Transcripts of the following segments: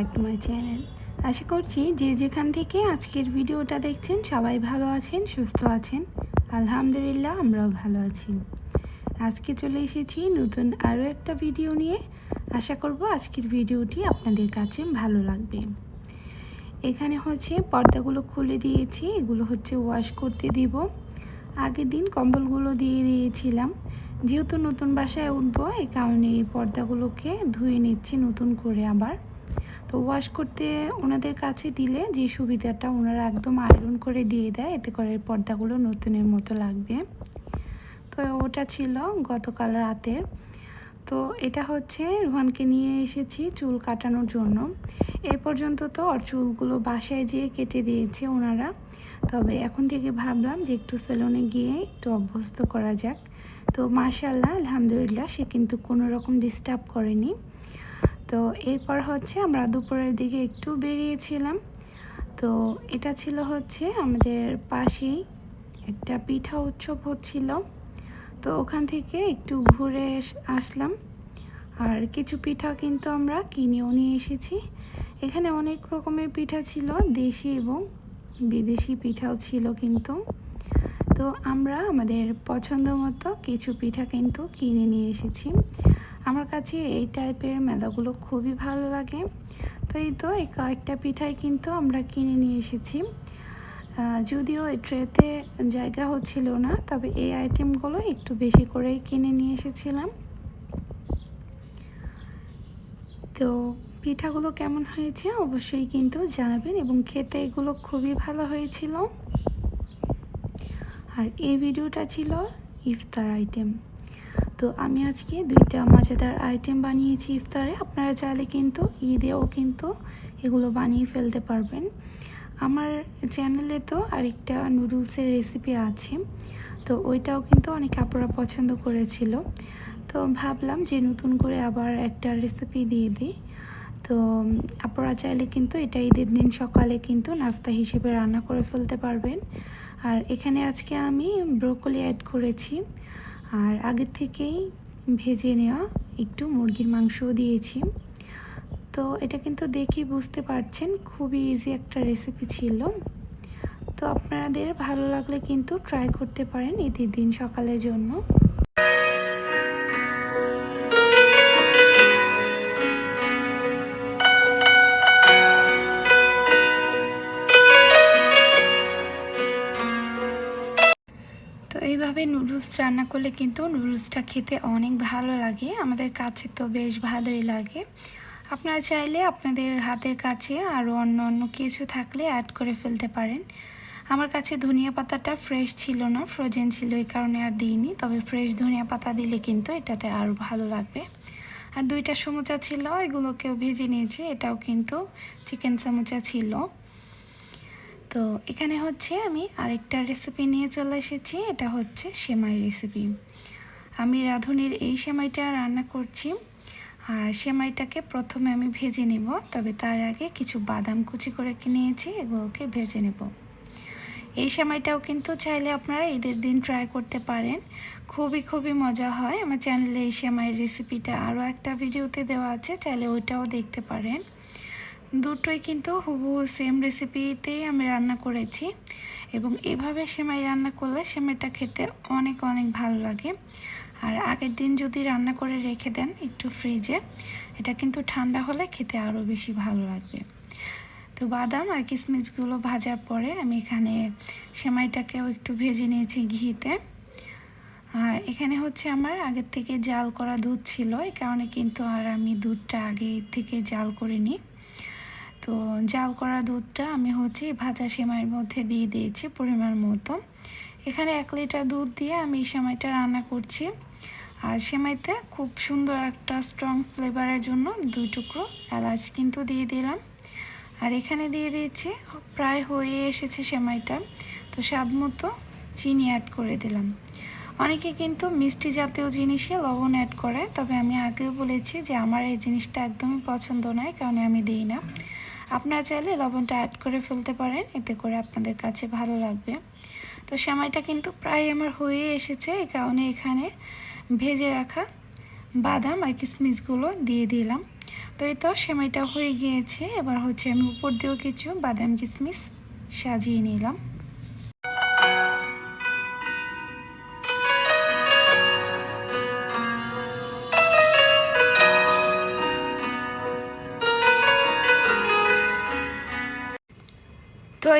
Back to my channel আশা করছি যে যেখান থেকে আজকের ভিডিওটা দেখছেন, সবাই ভালো আছেন, সুস্থ আছেন। আলহামদুলিল্লাহ, আমরাও ভালো আছি। আজকে চলে এসেছি নতুন আরও একটা ভিডিও নিয়ে। আশা করব আজকের ভিডিওটি আপনাদের কাছে ভালো লাগবে। এখানে হচ্ছে পর্দাগুলো খুলে দিয়েছি, এগুলো হচ্ছে ওয়াশ করতে দিব। আগের দিন কম্বলগুলো দিয়ে দিয়েছিলাম। যেহেতু নতুন বাসায় উঠবো, এই কারণে এই পর্দাগুলোকে ধুয়ে নিচ্ছি নতুন করে আবার। তো ওয়াশ করতে ওনাদের কাছে দিলে যে সুবিধাটা ওনারা একদম আয়রন করে দিয়ে দেয়, এতে করে পর্দাগুলো নতুনের মতো লাগবে। তো ওটা ছিল গতকাল রাতের তো এটা হচ্ছে রোহানকে নিয়ে এসেছি চুল কাটানোর জন্য। এ পর্যন্ত তো ওর চুলগুলো বাসায় যেয়ে কেটে দিয়েছে ওনারা। তবে এখন থেকে ভাবলাম যে একটু সেলুনে গিয়ে একটু অভ্যস্ত করা যাক। তো মাশাল্লাহ আলহামদুলিল্লাহ, সে কিন্তু কোনো রকম ডিস্টার্ব করেনি। তো এরপর হচ্ছে আমরা দুপুরের দিকে একটু বেরিয়েছিলাম। তো এটা ছিল হচ্ছে আমাদের পাশেই একটা পিঠা উৎসব হচ্ছিল। তো ওখান থেকে একটু ঘুরে আসলাম। আর কিছু পিঠা কিন্তু আমরা কিনেও নিয়ে এসেছি। এখানে অনেক রকমের পিঠা ছিল, দেশি এবং বিদেশি পিঠাও ছিল কিন্তু। তো আমরা আমাদের পছন্দ মতো কিছু পিঠা কিন্তু কিনে নিয়ে এসেছি। আমার কাছে এই টাইপের মেলাগুলো খুবই ভালো লাগে। তো এই তো, এই কয়েকটা পিঠাই কিন্তু আমরা কিনে নিয়ে এসেছি। যদিও এই ট্রেতে জায়গা হচ্ছিল না, তবে এই আইটেমগুলো একটু বেশি করেই কিনে নিয়ে এসেছিলাম। তো পিঠাগুলো কেমন হয়েছে অবশ্যই কিন্তু জানাবেন এবং খেতে এগুলো খুবই ভালো হয়েছিল। আর এই ভিডিওটা ছিল ইফতার আইটেম তো আমি আজকে দুইটা মজাদার আইটেম বানিয়েছি ইফতারে। আপনারা চাইলে কিন্তু ঈদেও কিন্তু এগুলো বানিয়ে ফেলতে পারবেন। আমার চ্যানেলে তো আরেকটা নুডলসের রেসিপি আছে, তো ওইটাও কিন্তু অনেক আপুরা পছন্দ করেছিল। তো ভাবলাম যে নতুন করে আবার একটা রেসিপি দিয়ে দিই। তো আপনারা চাইলে কিন্তু এটা ঈদের দিন সকালে কিন্তু নাস্তা হিসেবে রান্না করে ফেলতে পারবেন। আর এখানে আজকে আমি ব্রোকলি অ্যাড করেছি। আর আগের থেকেই ভেজে নেওয়া একটু মুরগির মাংসও দিয়েছি। তো এটা কিন্তু দেখি বুঝতে পারছেন, খুবই ইজি একটা রেসিপি ছিল। তো আপনাদের ভালো লাগলে কিন্তু ট্রাই করতে পারেন ঈদের দিন সকালের জন্য। নুডলস রান্না করলে কিন্তু নুডলসটা খেতে অনেক ভালো লাগে। আমাদের কাছে তো বেশ ভালোই লাগে। আপনারা চাইলে আপনাদের হাতের কাছে আরও অন্য অন্য কিছু থাকলে অ্যাড করে ফেলতে পারেন। আমার কাছে ধনিয়া পাতাটা ফ্রেশ ছিল না ফ্রোজেন ছিল এই কারণে আর দিইনি। তবে ফ্রেশ ধনিয়া পাতা দিলে কিন্তু এটাতে আরও ভালো লাগবে। আর দুইটা সমুচা ছিল, এগুলোকেও ভেজে নিয়েছি, এটাও কিন্তু চিকেন সমুচা ছিল। তো এখানে হচ্ছে আমি আরেকটা রেসিপি নিয়ে চলে এসেছি, এটা হচ্ছে সেমাই রেসিপি আমি রাঁধুনির এই সেমাইটা রান্না করছি আর সেমাইটাকে প্রথমে আমি ভেজে নেব, তবে তার আগে কিছু বাদাম কুচি করে নিয়েছি, এগুলোকে ভেজে নেব। এই সেমাইটাও কিন্তু চাইলে আপনারা ঈদের দিন ট্রাই করতে পারেন। খুবই খুবই মজা হয়। আমার চ্যানেলে এই সেমাইয়ের রেসিপিটা আরও একটা ভিডিওতে দেওয়া আছে, চাইলে ওইটাও দেখতে পারেন। দুটোই কিন্তু হুবহু সেম রেসিপিতেই আমি রান্না করেছি এবং এভাবে সেমাই রান্না করলে সেমাইটা খেতে অনেক অনেক ভালো লাগে। আর আগের দিন যদি রান্না করে রেখে দেন একটু ফ্রিজে এটা কিন্তু ঠান্ডা হলে খেতে আরও বেশি ভালো লাগবে। তো বাদাম আর কিশমিশগুলো ভাজার পরে আমি এখানে সেমাইটাকেও একটু ভেজে নিয়েছি ঘিতে। আর এখানে হচ্ছে আমার আগের থেকে জাল করা দুধ ছিল, এই কারণে কিন্তু আর আমি দুধটা আগে থেকে জাল করে নিই। তো জাল করা দুধটা আমি হচ্ছে ভাজা সেমাইয়ের মধ্যে দিয়ে দিয়েছি পরিমাণ মতো। এখানে এক লিটার দুধ দিয়ে আমি এই সেমাইটা রান্না করছি। আর সেমাইতে খুব সুন্দর একটা স্ট্রং ফ্লেভারের জন্য দুই টুকরো এলাচ কিন্তু দিয়ে দিলাম। আর এখানে দিয়ে দিয়েছি, প্রায় হয়ে এসেছে সেমাইটা। তো স্বাদ মতো চিনি অ্যাড করে দিলাম। অনেকে কিন্তু মিষ্টি জাতীয় জিনিসে লবণ অ্যাড করে, তবে আমি আগেও বলেছি যে আমার এই জিনিসটা একদমই পছন্দ নয়, কারণ আমি দিই না। আপনারা চাইলে লবণটা অ্যাড করে ফেলতে পারেন, এতে করে আপনাদের কাছে ভালো লাগবে। তো সেমাইটা কিন্তু প্রায় আমার হয়ে এসেছে, এই কারণে এখানে ভেজে রাখা বাদাম আর কিসমিসগুলো দিয়ে দিলাম। তো এই তো সেমাইটা হয়ে গিয়েছে, এবার হচ্ছে আমি উপর দিয়েও কিছু বাদাম, কিসমিস সাজিয়ে নিলাম।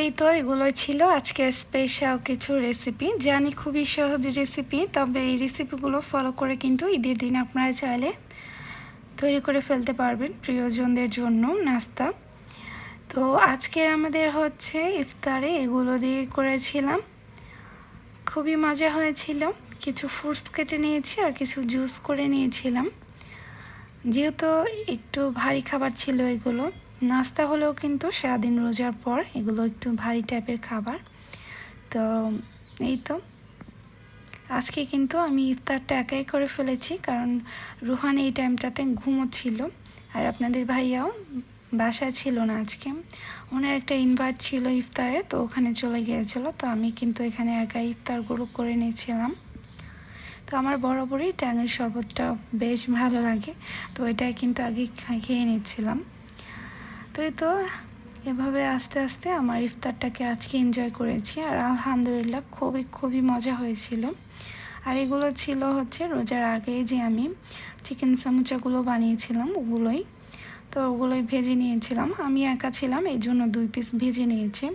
এই তো এগুলো ছিল আজকের স্পেশাল কিছু রেসিপি জানি খুবই সহজ রেসিপি তবে এই রেসিপিগুলো ফলো করে কিন্তু ঈদের দিন আপনারা চাইলে তৈরি করে ফেলতে পারবেন প্রিয়জনদের জন্য নাস্তা। তো আজকের আমাদের হচ্ছে ইফতারে এগুলো দিয়ে করেছিলাম। খুবই মজা হয়েছিল। কিছু ফ্রুটস কেটে নিয়েছি আর কিছু জুস করে নিয়েছিলাম। যেহেতু একটু ভারী খাবার ছিল এগুলো। নাস্তা হলেও কিন্তু সারাদিন রোজার পর এগুলো একটু ভারী টাইপের খাবার। তো এই তো। আজকে কিন্তু আমি ইফতারটা একাই করে ফেলেছি কারণ রুহান এই টাইমটাতে ঘুমোচ্ছিল আর আপনাদের ভাইয়াও বাসায় ছিল না আজকে। ওনার একটা ইনভাইট ছিল ইফতারে তো ওখানে চলে গিয়েছিল তো আমি কিন্তু এখানে একা ইফতারগুলো করে নিয়েছিলাম। তো আমার বরাবরই ট্যাঙের শরবতটা বেশ ভালো লাগে তো এটাই কিন্তু আগে খেয়ে নিচ্ছিলাম। তো এই তো এভাবে আস্তে আস্তে আমার ইফতারটাকে আজকে এনজয় করেছি আর আলহামদুলিল্লাহ খুবই খুবই মজা হয়েছিল। আর এগুলো ছিল হচ্ছে রোজার আগে যে আমি চিকেন সামুচাগুলো বানিয়েছিলাম ওগুলোই, তো ওগুলোই ভেজে নিয়েছিলাম। আমি একা ছিলাম, এই জন্য দুই পিস ভেজে নিয়েছি।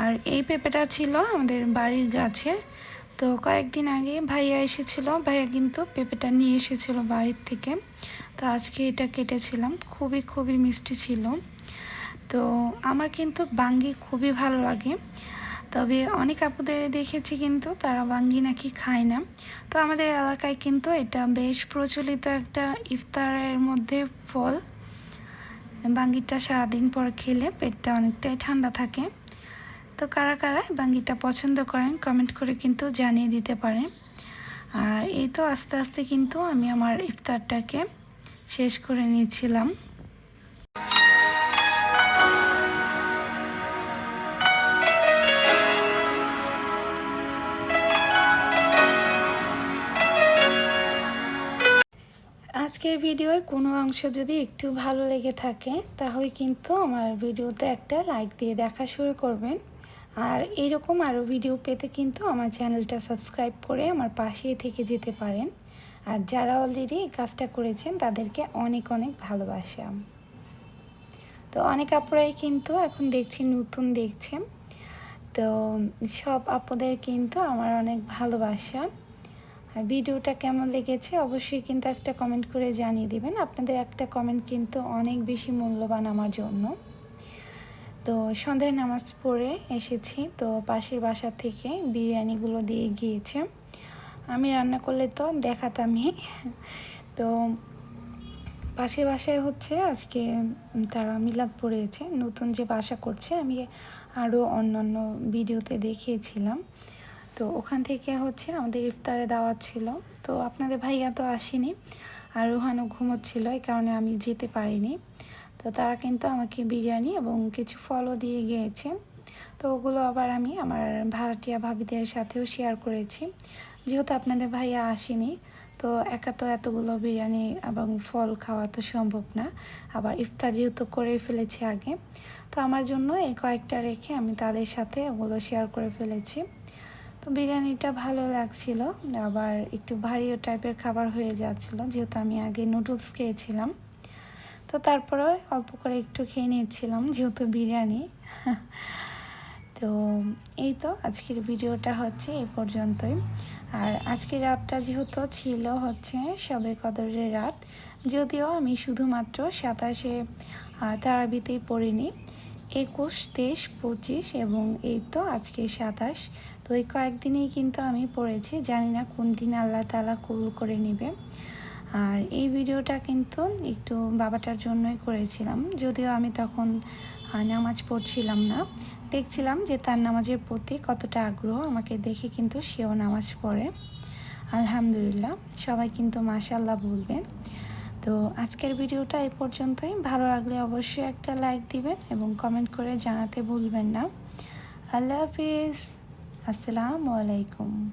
আর এই পেঁপেটা ছিল আমাদের বাড়ির গাছে তো কয়েকদিন আগে ভাইয়া এসেছিল, ভাইয়া কিন্তু পেঁপেটা নিয়ে এসেছিল বাড়ির থেকে। তো আজকে এটা কেটেছিলাম, খুবই খুবই মিষ্টি ছিল। তো আমার কিন্তু বাঙ্গি খুবই ভালো লাগে। তবে অনেক আপুদের দেখেছি কিন্তু তারা বাঙ্গি নাকি খায় না। তো আমাদের এলাকায় কিন্তু এটা বেশ প্রচলিত একটা ইফতারের মধ্যে ফল। বাঙ্গিটা সারাদিন পর খেলে পেটটা অনেকটাই ঠান্ডা থাকে। তো কারা কারা বাঙ্গিটা পছন্দ করেন কমেন্ট করে কিন্তু জানিয়ে দিতে পারেন। আর এই তো আস্তে আস্তে কিন্তু আমি আমার ইফতারটাকে শেষ করে নিয়েছিলাম। আজকের ভিডিওর কোনো অংশ যদি একটু ভালো লেগে থাকে, তাহলে কিন্তু আমার ভিডিওতে একটা লাইক দিয়ে দেখা শুরু করবেন। আর এইরকম আরও ভিডিও পেতে কিন্তু আমার চ্যানেলটা সাবস্ক্রাইব করে আমার পাশেই থেকে যেতে পারেন। আর যারা অলরেডি এই কাজটা করেছেন, তাদেরকে অনেক অনেক ভালোবাসা। তো অনেক আপুরাই কিন্তু এখন দেখছি নতুন দেখছেন। তো সব আপুদের কিন্তু আমার অনেক ভালোবাসা। আর ভিডিওটা কেমন লেগেছে অবশ্যই কিন্তু একটা কমেন্ট করে জানিয়ে দেবেন। আপনাদের একটা কমেন্ট কিন্তু অনেক বেশি মূল্যবান আমার জন্য। তো সন্ধ্যায় নামাজ পড়ে এসেছি। তো পাশের বাসা থেকে বিরিয়ানিগুলো দিয়ে গিয়েছে। আমি রান্না করলে তো দেখাতামই। তো পাশের বাসায় হচ্ছে আজকে তারা মিলাদ পড়েছে নতুন যে বাসা করছে, আমি আরও অন্যান্য ভিডিওতে দেখিয়েছিলাম। তো ওখান থেকে হচ্ছে আমাদের ইফতারে দাওয়াত ছিল। তো আপনাদের ভাইয়া তো আসেনি আর রুহানও ঘুমোচ্ছিল, এই কারণে আমি যেতে পারিনি। তো তারা কিন্তু আমাকে বিরিয়ানি এবং কিছু ফলও দিয়ে গিয়েছে। তো ওগুলো আবার আমি আমার ভাড়াটিয়া ভাবিদের সাথেও শেয়ার করেছি। যেহেতু আপনাদের ভাইয়া আসেনি, তো একা তো এতগুলো বিরিয়ানি এবং ফল খাওয়া তো সম্ভব না। আবার ইফতার যেহেতু করে ফেলেছি আগে, তো আমার জন্য এই কয়েকটা রেখে আমি তাদের সাথে ওগুলো শেয়ার করে ফেলেছি। তো বিরিয়ানিটা ভালো লাগছিল, আবার একটু ভারীও টাইপের খাবার হয়ে যাচ্ছিল, যেহেতু আমি আগে নুডলস খেয়েছিলাম। তো তারপরে অল্প করে একটু খেয়ে নিয়েছিলাম, যেহেতু বিরিয়ানি। তো এই তো আজকের ভিডিওটা হচ্ছে এই পর্যন্তই। আর আজকের রাতটা যেহেতু ছিল হচ্ছে সবে কদরের রাত, যদিও আমি শুধুমাত্র সাতাশে তারাবিতেই পড়িনি, একুশ, তেইশ, পঁচিশ এবং এই তো আজকে সাতাশ। তো এই কয়েকদিনেই কিন্তু আমি পড়েছি, জানি না কোন দিন আল্লাহ তালা কবুল করে নিবে। আর এই ভিডিওটা কিন্তু একটু বাবাটার জন্যই করেছিলাম। যদিও আমি তখন নামাজ পড়ছিলাম না। দেখছিলাম যে তার নামাজের প্রতি কতটা আগ্রহ, আমাকে দেখে কিন্তু সেও নামাজ পড়ে। আলহামদুলিল্লাহ, সবাই কিন্তু মাশাল্লাহ বলবেন। তো আজকের ভিডিওটা এই পর্যন্তই। ভালো লাগলে অবশ্যই একটা লাইক দিবেন এবং কমেন্ট করে জানাতে ভুলবেন না। আল্লাহ হাফিজ। আসসালামু আলাইকুম।